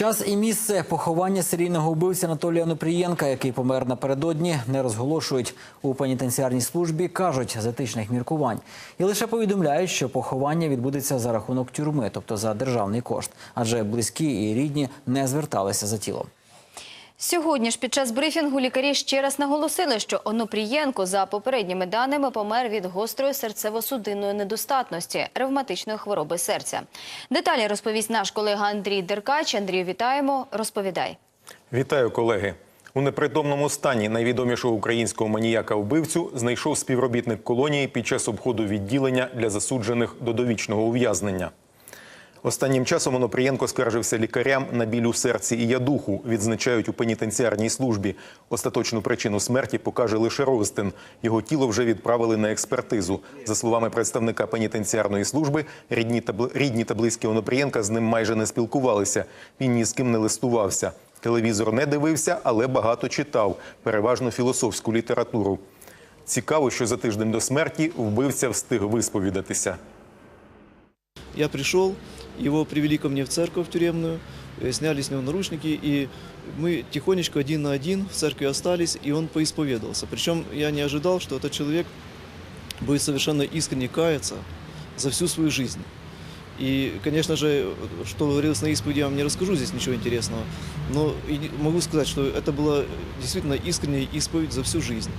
Час і місце поховання серійного убивця Анатолія Нопрієнка, який помер напередодні, не розголошують у пенітенціарній службі. кажуть з етичних міркувань, і лише повідомляють, що поховання відбудеться за рахунок тюрми, тобто за державний кошт, адже близькі і рідні не зверталися за тілом. Сьогодні ж під час брифінгу лікарі ще раз наголосили, що Онопрієнко за попередніми даними помер від гострої серцево-судинної недостатності, ревматичної хвороби серця. Деталі розповість наш колега Андрій Деркач. Андрію, вітаємо. Розповідай. Вітаю, колеги. У непритомному стані найвідомішого українського маніяка-вбивцю знайшов співробітник колонії під час обходу відділення для засуджених до довічного ув'язнення. Останнім часом Онопрієнко скаржився лікарям на біль у серці і ядуху, відзначають у пенітенціарній службі. Остаточну причину смерті покаже лише розтин. Його тіло вже відправили на експертизу. За словами представника пенітенціарної служби, рідні та, рідні та близькі Онопрієнка з ним майже не спілкувалися. Він ні з ким не листувався. Телевізор не дивився, але багато читав, переважно філософську літературу. Цікаво, що за тиждень до смерті вбивця встиг висповідатися. Я пришел, его привели ко мне в церковь тюремную, э, сняли с него наручники, и мы тихонечко один на один в церкви остались, и он поисповедовался. Причем я не ожидал, что этот человек будет совершенно искренне каяться за всю свою жизнь. И, конечно же, что говорилось на исповеди, я вам не расскажу здесь ничего интересного, но и не- могу сказать, что это была действительно искренняя исповедь за всю жизнь.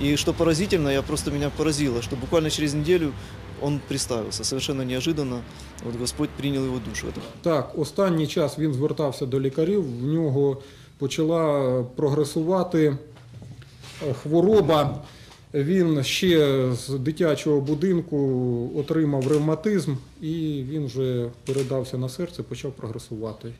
И что поразительно, я просто меня поразило, что буквально через неделю он представился. Совершенно неожиданно. Вот Господь принял его душу. Так, останній час він звертався до лікарів. В нього почала прогресувати е, хвороба. Він ще з дитячого будинку отримав ревматизм, і він вже передався на серце, почав прогресувати.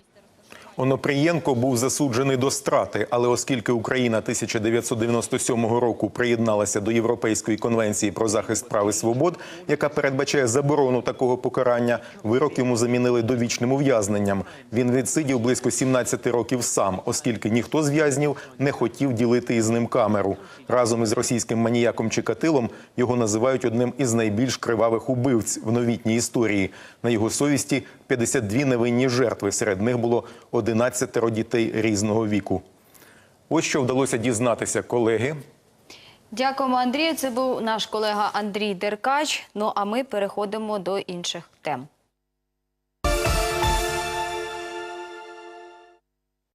Онопрієнко був засуджений до страти, але оскільки Україна 1997 року приєдналася до Європейської конвенції про захист прав і свобод, яка передбачає заборону такого покарання, вирок йому замінили довічним ув'язненням. Він відсидів близько 17 років сам, оскільки ніхто з в'язнів не хотів ділити із ним камеру. Разом із російським маніяком Чикатилом його називають одним із найбільш кривавих убивць в новітній історії. На його совісті 52 невинні жертви. Серед них було 11 дітей різного віку. Ось що вдалося дізнатися колеги. Дякуємо, Андрію. Це був наш колега Андрій Деркач. Ну а ми переходимо до інших тем.